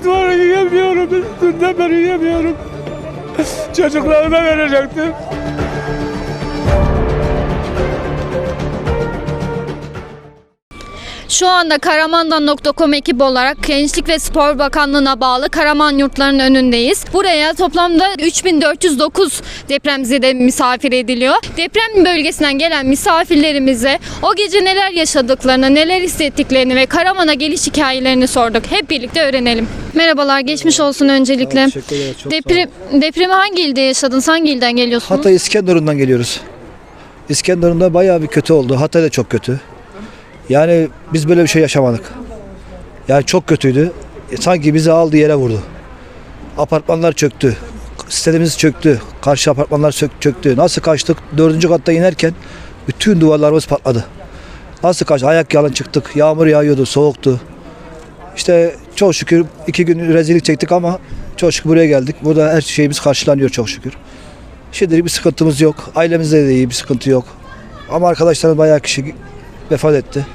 simit var yiyemiyorum. Dünden beri yiyemiyorum. Çocuklarıma verecektim. Şu anda Karamandan.com ekibi olarak Gençlik ve Spor Bakanlığı'na bağlı Karaman yurtlarının önündeyiz. Buraya toplamda 3409 depremzede misafir ediliyor. Deprem bölgesinden gelen misafirlerimize o gece neler yaşadıklarını, neler hissettiklerini ve Karaman'a geliş hikayelerini sorduk. Hep birlikte öğrenelim. Merhabalar, geçmiş olsun öncelikle. Teşekkür ederiz. Çok. Deprem, depremi hangi ilde yaşadınız? Hangi ilden geliyorsunuz? Hatay İskenderun'dan geliyoruz. İskenderun'da bayağı bir kötü oldu. Hatay da çok kötü. Yani biz böyle bir şey yaşamadık. Yani çok kötüydü. E, Sanki bizi aldı yere vurdu. Apartmanlar çöktü. Sitemiz çöktü. Karşı apartmanlar çöktü. Nasıl kaçtık? Dördüncü katta inerken bütün duvarlarımız patladı. Nasıl kaç? Ayak yalın çıktık. Yağmur yağıyordu, soğuktu. İşte çok şükür iki gün rezillik çektik ama çok şükür buraya geldik. Burada her şeyimiz karşılanıyor çok şükür. Şimdilik bir sıkıntımız yok. Ailemizde de iyi bir sıkıntı yok. Ama arkadaşlarım bayağı kişi vefat etti.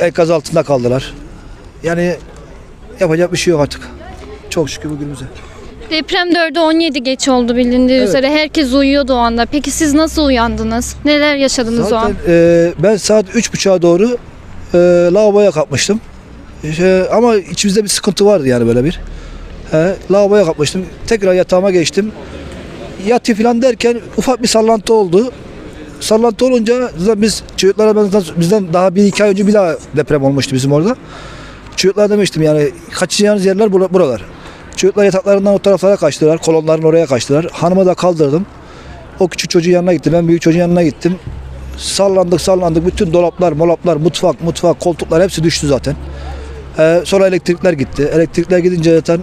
Enkaz altında kaldılar. Yani yapacak bir şey yok artık. Çok şükür bugünümüze. Deprem 4'e 17 geç oldu bilindiği Evet. üzere. Herkes uyuyordu o anda. Peki siz nasıl uyandınız? Neler yaşadınız o an? Zaten e, ben saat üç buçuğa doğru e, lavaboya kapmıştım. İşte, ama içimizde bir sıkıntı vardı yani böyle bir. He, lavaboya kapmıştım. Tekrar yatağıma geçtim. Yatı falan derken ufak bir sallantı oldu. Sallantı olunca biz çocuklara bizden, bizden daha bir iki ay önce bir daha deprem olmuştu bizim orada. Çocuklara demiştim yani kaçacağınız yerler bura- buralar. Çocuklar yataklarından o taraflara kaçtılar. Kolonların oraya kaçtılar. Hanımı da kaldırdım. O küçük çocuğun yanına gittim. Ben büyük çocuğun yanına gittim. Sallandık sallandık. Bütün dolaplar, molaplar, mutfak, mutfak, koltuklar hepsi düştü zaten. Ee, sonra elektrikler gitti. Elektrikler gidince zaten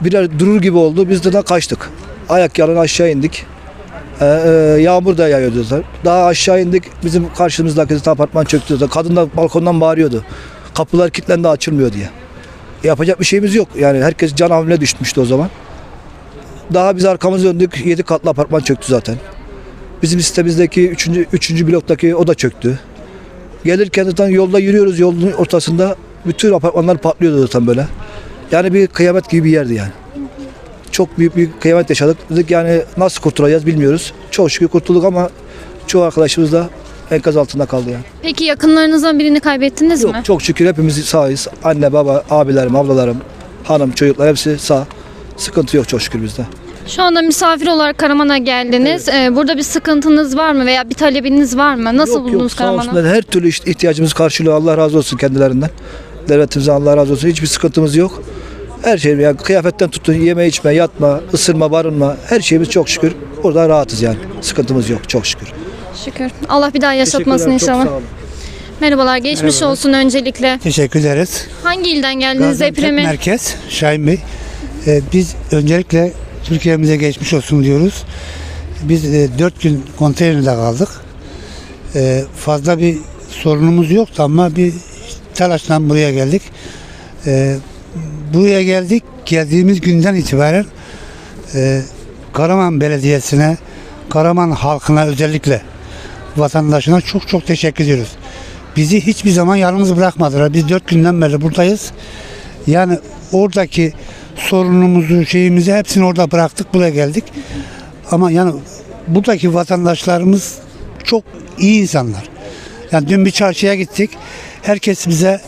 birer durur gibi oldu. Biz de kaçtık. Ayak yalın aşağı indik. Ee, e, yağmur da yağıyordu zaten. Daha aşağı indik. Bizim karşımızdaki apartman çöktü zaten. Kadın da balkondan bağırıyordu. Kapılar kilitlendi açılmıyor diye. Yapacak bir şeyimiz yok. Yani herkes can havline düşmüştü o zaman. Daha biz arkamızı döndük. 7 katlı apartman çöktü zaten. Bizim sitemizdeki 3. 3. bloktaki o da çöktü. Gelirken zaten yolda yürüyoruz yolun ortasında bütün apartmanlar patlıyordu zaten böyle. Yani bir kıyamet gibi bir yerdi yani. Çok büyük bir kıyamet yaşadık. Dedik yani nasıl kurtulacağız bilmiyoruz. Çok şükür kurtulduk ama çoğu arkadaşımız da enkaz altında kaldı yani. Peki yakınlarınızdan birini kaybettiniz Yok mi? çok şükür hepimiz sağız. Anne, baba, abilerim, ablalarım, hanım, çocuklar hepsi sağ. Sıkıntı yok çok şükür bizde. Şu anda misafir olarak Karaman'a geldiniz. Ee, burada bir sıkıntınız var mı veya bir talebiniz var mı? Nasıl yok, buldunuz yok, Karaman'ı? Her türlü ihtiyacımız karşılıyor. Allah razı olsun kendilerinden. Devletimize Allah razı olsun. Hiçbir sıkıntımız yok. Her şey yani kıyafetten tutun yeme içme, yatma, ısırma, barınma her şeyimiz çok şükür. Orada rahatız yani. Sıkıntımız yok çok şükür. Şükür. Allah bir daha yaşatmasın Teşekkürler, çok inşallah. sağ olun. Merhabalar, geçmiş olsun öncelikle. Teşekkür ederiz. Hangi ilden geldiniz Gaziantep depremi? Merkez, Şahin Bey. Ee, biz öncelikle Türkiye'mize geçmiş olsun diyoruz. Biz e, 4 gün konteynerde kaldık. Ee, fazla bir sorunumuz yoktu ama bir telaşla buraya geldik. Ee, buraya geldik. Geldiğimiz günden itibaren e, Karaman Belediyesi'ne, Karaman halkına özellikle vatandaşına çok çok teşekkür ediyoruz. Bizi hiçbir zaman yalnız bırakmadılar. Biz dört günden beri buradayız. Yani oradaki sorunumuzu, şeyimizi hepsini orada bıraktık, buraya geldik. Ama yani buradaki vatandaşlarımız çok iyi insanlar. Yani dün bir çarşıya gittik. Herkes bize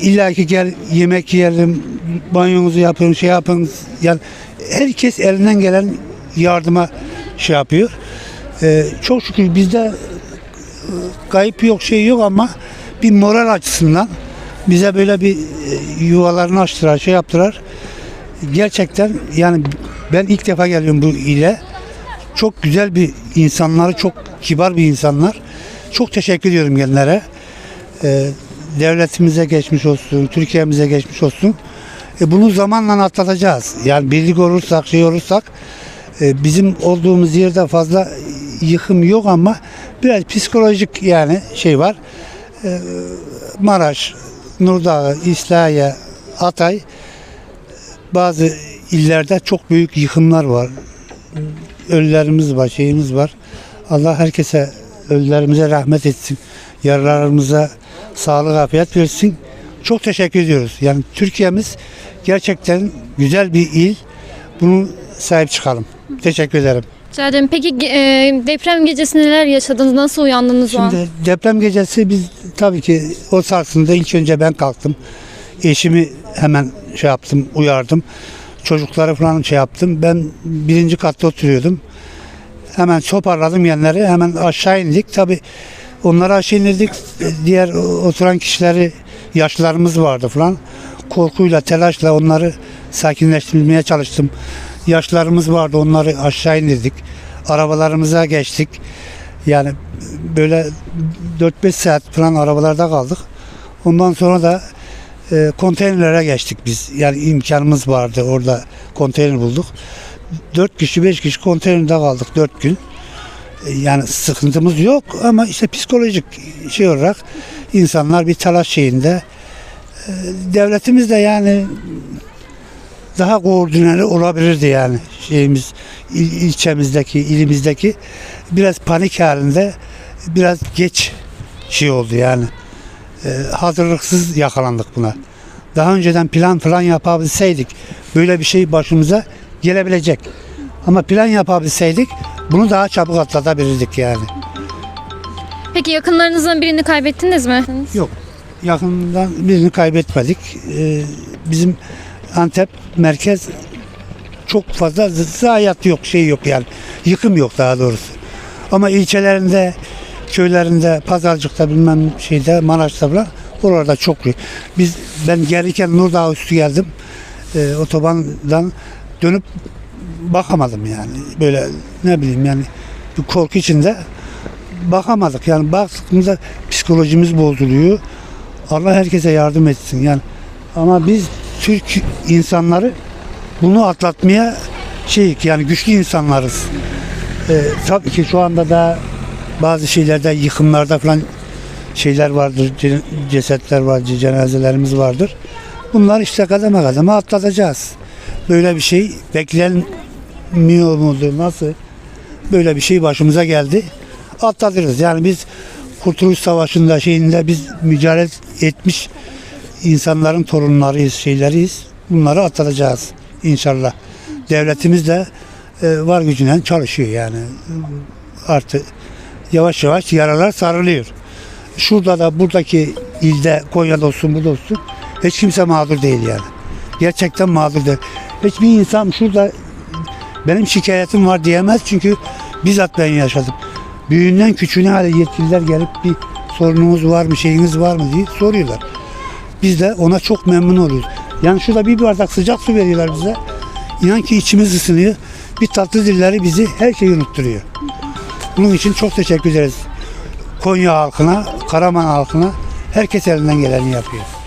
illa ki gel yemek yiyelim, banyonuzu yapın, şey yapın. Yani herkes elinden gelen yardıma şey yapıyor. Ee, çok şükür bizde kayıp yok şey yok ama bir moral açısından bize böyle bir e, yuvalarını açtılar şey yaptılar. Gerçekten yani ben ilk defa geliyorum bu ile. Çok güzel bir insanları çok kibar bir insanlar. Çok teşekkür ediyorum genlere. Ee, devletimize geçmiş olsun, Türkiye'mize geçmiş olsun. E, bunu zamanla atlatacağız. Yani birlik olursak, şey olursak e, bizim olduğumuz yerde fazla yıkım yok ama biraz psikolojik yani şey var. E, Maraş, Nurdağ, İslahiye, Hatay bazı illerde çok büyük yıkımlar var. Ölülerimiz var, şeyimiz var. Allah herkese ölülerimize rahmet etsin. Yaralarımıza sağlık, afiyet versin. çok teşekkür ediyoruz. Yani Türkiye'miz gerçekten güzel bir il. Bunu sahip çıkalım. Teşekkür ederim. Rica ederim. Peki e, deprem gecesi neler yaşadınız? Nasıl uyandınız o an? Şimdi deprem gecesi biz tabii ki o sarsıntıda ilk önce ben kalktım. Eşimi hemen şey yaptım, uyardım. Çocukları falan şey yaptım. Ben birinci katta oturuyordum. Hemen toparladım yerleri. Hemen aşağı indik. Tabii onları aşağı indirdik. Diğer oturan kişileri yaşlılarımız vardı falan. Korkuyla, telaşla onları sakinleştirmeye çalıştım. Yaşlılarımız vardı. Onları aşağı indirdik. Arabalarımıza geçtik. Yani böyle 4-5 saat falan arabalarda kaldık. Ondan sonra da e, konteynerlere geçtik biz. Yani imkanımız vardı orada konteyner bulduk. 4 kişi 5 kişi konteynerde kaldık 4 gün. E, Yani sıkıntımız yok ama işte psikolojik şey olarak insanlar bir telaş şeyinde. E, Devletimiz de yani daha koordineli olabilirdi yani şeyimiz il- ilçemizdeki ilimizdeki biraz panik halinde biraz geç şey oldu yani Ee, hazırlıksız yakalandık buna. Daha önceden plan falan yapabilseydik böyle bir şey başımıza gelebilecek. Ama plan yapabilseydik bunu daha çabuk atlatabilirdik yani. Peki yakınlarınızdan birini kaybettiniz mi? Yok. Yakından birini kaybetmedik. Ee, bizim Antep merkez çok fazla zayiat yok, şey yok yani. Yıkım yok daha doğrusu. Ama ilçelerinde, köylerinde, pazarcıkta bilmem şeyde, Maraş'ta falan oralarda çok büyük. Biz ben gelirken Nurdağ üstü geldim. Ee, otobandan dönüp bakamadım yani. Böyle ne bileyim yani bir korku içinde bakamadık. Yani baktığımızda psikolojimiz bozuluyor. Allah herkese yardım etsin yani. Ama biz Türk insanları bunu atlatmaya şey yani güçlü insanlarız. Ee, tabii ki şu anda da bazı şeylerde yıkımlarda falan şeyler vardır, ce- cesetler var, cenazelerimiz vardır. Bunlar işte kademe kademe atlatacağız. Böyle bir şey beklenmiyor muydu? Nasıl? Böyle bir şey başımıza geldi. Atlatırız. Yani biz Kurtuluş Savaşı'nda şeyinde biz mücadele etmiş insanların torunlarıyız, şeyleriyiz. Bunları atlatacağız inşallah. Devletimiz de e, var gücüyle çalışıyor yani. Artık yavaş yavaş yaralar sarılıyor. Şurada da buradaki ilde Konya'da olsun burada olsun hiç kimse mağdur değil yani. Gerçekten mağdur değil. Hiçbir insan şurada benim şikayetim var diyemez çünkü bizzat ben yaşadım. Büyüğünden küçüğüne hala yetkililer gelip bir sorunumuz var mı, şeyiniz var mı diye soruyorlar. Biz de ona çok memnun oluyoruz. Yani şurada bir bardak sıcak su veriyorlar bize. İnan ki içimiz ısınıyor. Bir tatlı dilleri bizi her şeyi unutturuyor. Bunun için çok teşekkür ederiz. Konya halkına, Karaman halkına herkes elinden geleni yapıyor.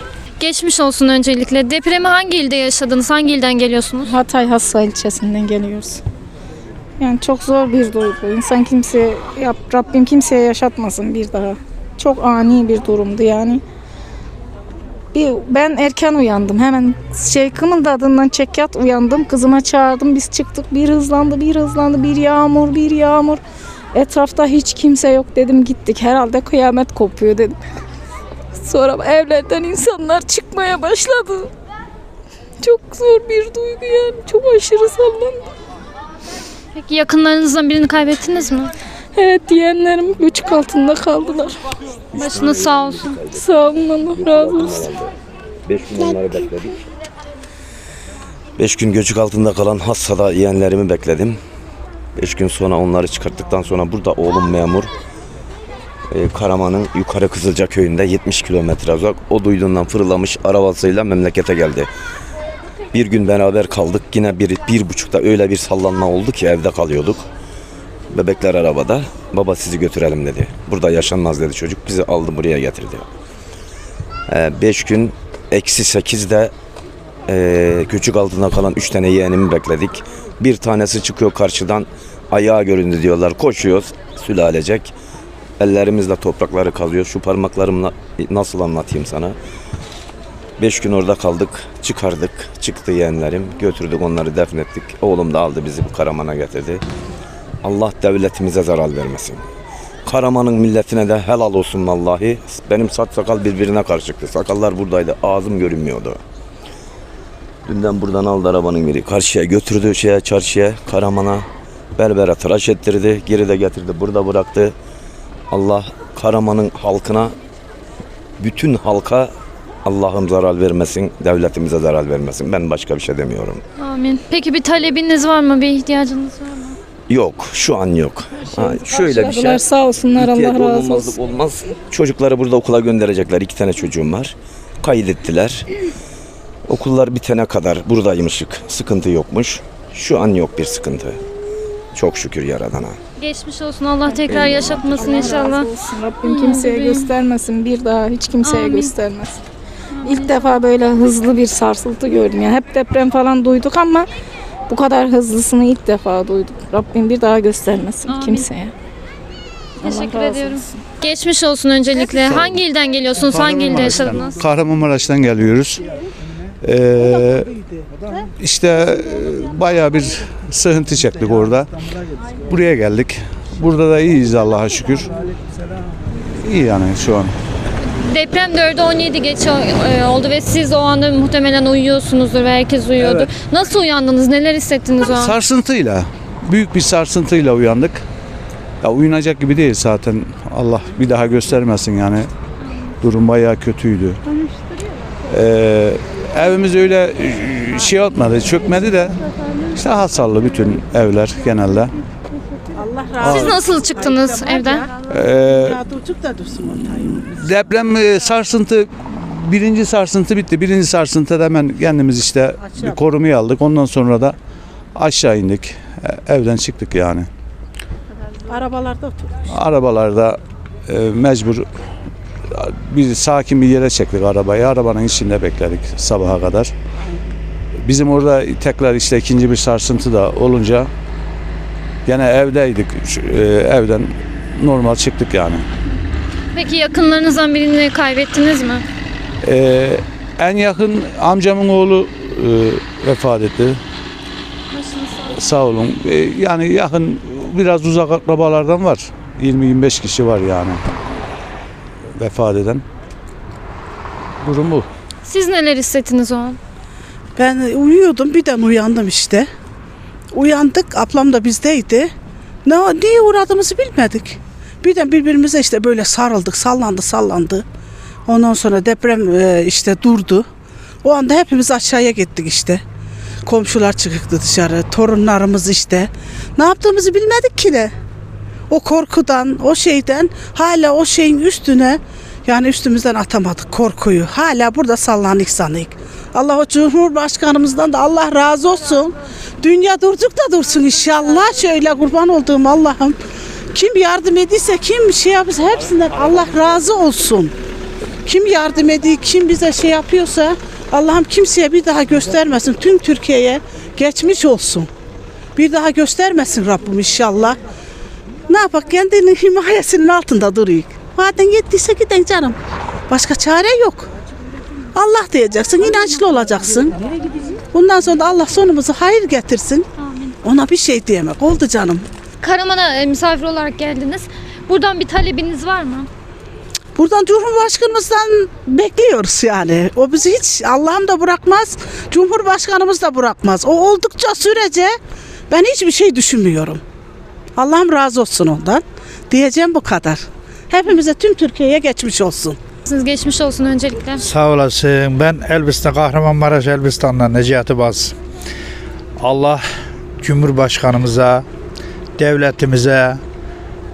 Geçmiş olsun öncelikle. Depremi hangi ilde yaşadınız? Hangi ilden geliyorsunuz? Hatay Hassa ilçesinden geliyoruz. Yani çok zor bir duygu. İnsan kimse, Rabbim kimseye yaşatmasın bir daha. Çok ani bir durumdu yani. Bir, ben erken uyandım. Hemen şey kımıldadığından çekyat uyandım. Kızıma çağırdım. Biz çıktık. Bir hızlandı, bir hızlandı. Bir yağmur, bir yağmur. Etrafta hiç kimse yok dedim. Gittik. Herhalde kıyamet kopuyor dedim. Sonra evlerden insanlar çıkmaya başladı. Çok zor bir duygu yani. Çok aşırı sallandı. Peki yakınlarınızdan birini kaybettiniz mi? Evet diyenlerim göçük altında kaldılar. Başınız sağ olsun. Sağ olun Allah razı olsun. 5 gün onları bekledik. 5 gün göçük altında kalan Hassa'da yeğenlerimi bekledim. 5 gün sonra onları çıkarttıktan sonra burada oğlum memur. Ee, Karaman'ın yukarı Kızılca köyünde 70 kilometre uzak. O duyduğundan fırlamış arabasıyla memlekete geldi. Bir gün beraber kaldık. Yine bir, bir buçukta öyle bir sallanma oldu ki evde kalıyorduk. Bebekler arabada. Baba sizi götürelim dedi. Burada yaşanmaz dedi çocuk. Bizi aldı buraya getirdi. 5 gün eksi 8'de e, küçük altında kalan 3 tane yeğenimi bekledik. Bir tanesi çıkıyor karşıdan ayağı göründü diyorlar. Koşuyoruz sülalecek. Ellerimizle toprakları kazıyor. Şu parmaklarımla nasıl anlatayım sana? 5 gün orada kaldık. Çıkardık. Çıktı yeğenlerim. Götürdük onları defnettik. Oğlum da aldı bizi bu Karaman'a getirdi. Allah devletimize zarar vermesin. Karaman'ın milletine de helal olsun vallahi. Benim saç sakal birbirine karışıktı. Sakallar buradaydı. Ağzım görünmüyordu. Dünden buradan aldı arabanın biri. Karşıya götürdü şeye çarşıya Karaman'a. Berbere tıraş ettirdi. Geri de getirdi. Burada bıraktı. Allah Karaman'ın halkına bütün halka Allah'ım zarar vermesin, devletimize zarar vermesin. Ben başka bir şey demiyorum. Amin. Peki bir talebiniz var mı? Bir ihtiyacınız var mı? Yok, şu an yok. Ha, şöyle bir şey. Sağ olsunlar İhtiyaç Allah razı olmazlık olsun. olmaz. Çocukları burada okula gönderecekler. İki tane çocuğum var. Kaydettiler. Okullar bitene kadar buradaymışık. Sıkıntı yokmuş. Şu an yok bir sıkıntı. Çok şükür Yaradan'a. Geçmiş olsun. Allah tekrar yaşatmasın inşallah. Olsun. Rabbim kimseye bebeğim. göstermesin. Bir daha hiç kimseye Amin. göstermesin. İlk defa böyle hızlı bir sarsıntı gördüm. Yani hep deprem falan duyduk ama bu kadar hızlısını ilk defa duyduk. Rabbim bir daha göstermesin Amin. kimseye. Teşekkür razı ediyorum. olsun. Geçmiş olsun öncelikle. Hangi ilden geliyorsunuz? Hangi ilde yaşadınız? Kahramanmaraş'tan geliyoruz. Ee, işte e, bayağı bir sıkıntı çektik orada. Buraya geldik. Burada da iyiyiz Allah'a şükür. İyi yani şu an. Deprem 4'e 17 geç oldu ve siz o anda muhtemelen uyuyorsunuzdur ve herkes uyuyordu. Evet. Nasıl uyandınız? Neler hissettiniz o an? Sarsıntıyla, büyük bir sarsıntıyla uyandık. Ya uyunacak gibi değil zaten. Allah bir daha göstermesin yani. Durum bayağı kötüydü. Ee, evimiz öyle şey atmadı, çökmedi de işte hasarlı bütün evler genelde. Siz nasıl çıktınız evden? Ee, deprem e, sarsıntı birinci sarsıntı bitti. Birinci sarsıntıda hemen kendimiz işte bir korumaya aldık. Ondan sonra da aşağı indik. E, Evden çıktık yani. Arabalarda otur. Arabalarda e, mecbur bir sakin bir yere çektik arabayı. Arabanın içinde bekledik sabaha kadar. Bizim orada tekrar işte ikinci bir sarsıntı da olunca gene evdeydik. E, evden normal çıktık yani. Peki yakınlarınızdan birini kaybettiniz mi? Ee, en yakın amcamın oğlu e, vefat etti. Sağ olun. Ee, yani yakın biraz uzak akrabalardan var. 20-25 kişi var yani vefat eden. Durum bu. Siz neler hissettiniz o an? Ben uyuyordum birden uyandım işte. Uyandık ablam da bizdeydi. Ne, niye uğradığımızı bilmedik. Birden birbirimize işte böyle sarıldık sallandı sallandı. Ondan sonra deprem e, işte durdu. O anda hepimiz aşağıya gittik işte. Komşular çıktı dışarı, torunlarımız işte. Ne yaptığımızı bilmedik ki de. O korkudan, o şeyden hala o şeyin üstüne yani üstümüzden atamadık korkuyu. Hala burada sallanık sanık. Allah o Cumhurbaşkanımızdan da Allah razı olsun. Dünya durduk da dursun inşallah. Şöyle kurban olduğum Allah'ım. Kim yardım ediyse, kim şey yapırsa hepsinden Allah razı olsun. Kim yardım ediyor, kim bize şey yapıyorsa Allah'ım kimseye bir daha göstermesin. Tüm Türkiye'ye geçmiş olsun. Bir daha göstermesin Rabbim inşallah. Ne yapak kendinin himayesinin altında duruyor. Madem gittiyse gidin canım. Başka çare yok. Allah diyeceksin, inançlı olacaksın. Bundan sonra da Allah sonumuzu hayır getirsin. Ona bir şey diyemek. Oldu canım. Karaman'a e, misafir olarak geldiniz. Buradan bir talebiniz var mı? Buradan Cumhurbaşkanımızdan bekliyoruz yani. O bizi hiç Allah'ım da bırakmaz, Cumhurbaşkanımız da bırakmaz. O oldukça sürece ben hiçbir şey düşünmüyorum. Allah'ım razı olsun ondan. Diyeceğim bu kadar. Hepimize tüm Türkiye'ye geçmiş olsun. Siz geçmiş olsun öncelikle. Sağ olasın. Ben Elbistan, Kahramanmaraş Elbistan'dan Necati Baz. Allah Cumhurbaşkanımıza, devletimize,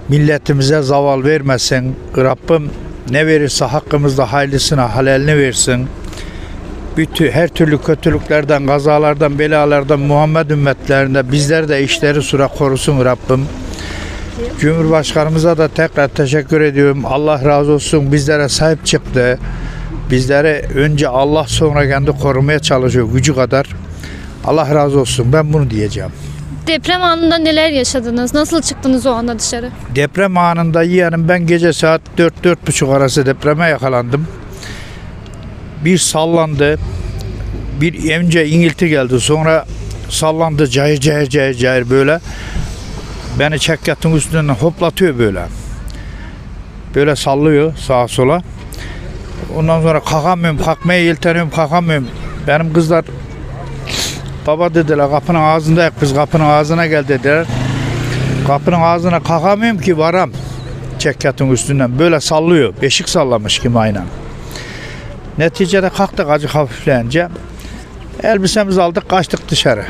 milletimize zaval vermesin. Rabbim ne verirse hakkımızda hayırlısına halalini versin. Bütün her türlü kötülüklerden, kazalardan, belalardan Muhammed ümmetlerinde bizler de işleri sıra korusun Rabbim. Cumhurbaşkanımıza da tekrar teşekkür ediyorum. Allah razı olsun bizlere sahip çıktı. Bizlere önce Allah sonra kendi korumaya çalışıyor gücü kadar. Allah razı olsun. Ben bunu diyeceğim. Deprem anında neler yaşadınız? Nasıl çıktınız o anda dışarı? Deprem anında yeğenim ben gece saat 4-4.30 arası depreme yakalandım. Bir sallandı. Bir önce inilti geldi. Sonra sallandı cayır cayır cayır cayır böyle. Beni çekyatın üstünden hoplatıyor böyle. Böyle sallıyor sağa sola. Ondan sonra kalkamıyorum, kalkmaya yelteniyorum, kalkamıyorum. Benim kızlar baba dediler kapının ağzındayız biz kapının ağzına gel dediler. Kapının ağzına kalkamıyorum ki varam. Çekyatın üstünden böyle sallıyor. Beşik sallamış gibi aynen. Neticede kalktık acı hafifleyince. Elbisemizi aldık kaçtık dışarı.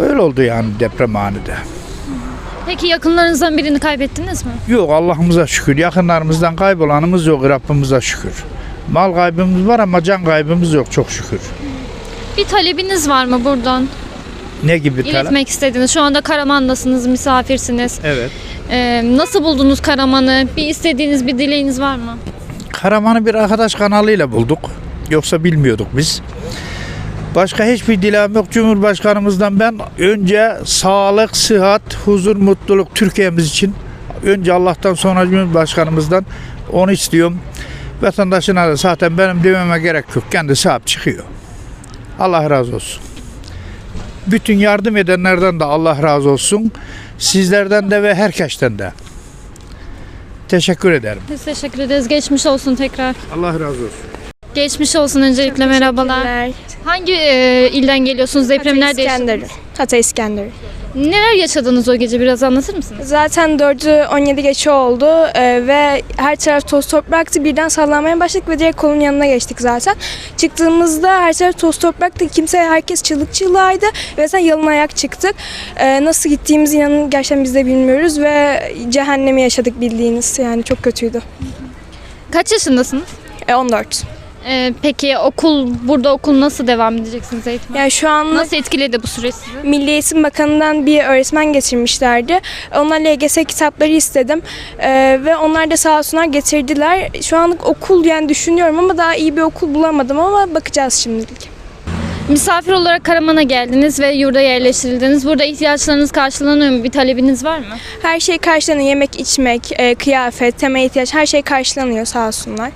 Öyle oldu yani deprem anında. Peki yakınlarınızdan birini kaybettiniz mi? Yok Allah'ımıza şükür. Yakınlarımızdan kaybolanımız yok Rabbimize şükür. Mal kaybımız var ama can kaybımız yok çok şükür. Bir talebiniz var mı buradan? Ne gibi talep? İletmek istediğiniz. Şu anda Karaman'dasınız, misafirsiniz. Evet. Ee, nasıl buldunuz Karaman'ı? Bir istediğiniz, bir dileğiniz var mı? Karaman'ı bir arkadaş kanalıyla bulduk. Yoksa bilmiyorduk biz. Başka hiçbir dileğim yok. Cumhurbaşkanımızdan ben önce sağlık, sıhhat, huzur, mutluluk Türkiye'miz için önce Allah'tan sonra Cumhurbaşkanımızdan onu istiyorum. Vatandaşına da zaten benim dememe gerek yok. Kendi sahip çıkıyor. Allah razı olsun. Bütün yardım edenlerden de Allah razı olsun. Sizlerden de ve herkesten de. Teşekkür ederim. Biz teşekkür ederiz. Geçmiş olsun tekrar. Allah razı olsun. Geçmiş olsun öncelikle merhabalar. Hangi e, ilden geliyorsunuz? Deprem nerede İskenderun. yaşadınız? Hatay İskenderun. Neler yaşadınız o gece biraz anlatır mısınız? Zaten 4'ü 17 geçe oldu e, ve her taraf toz topraktı. Birden sallanmaya başladık ve direkt kolun yanına geçtik zaten. Çıktığımızda her taraf toz topraktı. Kimse, herkes çığlık çığlığaydı ve zaten yalın ayak çıktık. E, nasıl gittiğimizi inanın gerçekten biz de bilmiyoruz ve cehennemi yaşadık bildiğiniz. Yani çok kötüydü. Kaç yaşındasınız? E, 14. E, peki okul, burada okul nasıl devam edeceksiniz eğitime? Yani şu an Nasıl etkiledi bu süreç sizi? Milli Eğitim Bakanı'ndan bir öğretmen getirmişlerdi. Onlar LGS kitapları istedim Ee, ve onlar da sağ olsunlar getirdiler. Şu anlık okul yani düşünüyorum ama daha iyi bir okul bulamadım ama bakacağız şimdilik. Misafir olarak Karaman'a geldiniz ve yurda yerleştirildiniz. Burada ihtiyaçlarınız karşılanıyor mu? Bir talebiniz var mı? Her şey karşılanıyor. Yemek, içmek, e, kıyafet, temel ihtiyaç her şey karşılanıyor sağ olsunlar.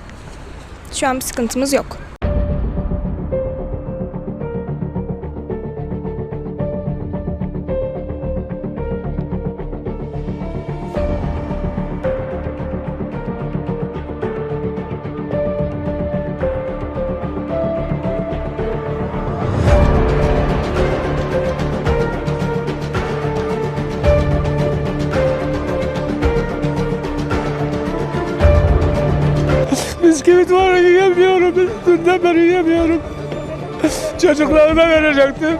Şu an bir sıkıntımız yok. Var yiyemiyorum. Dünden beri yiyemiyorum. Çocuklarıma verecektim.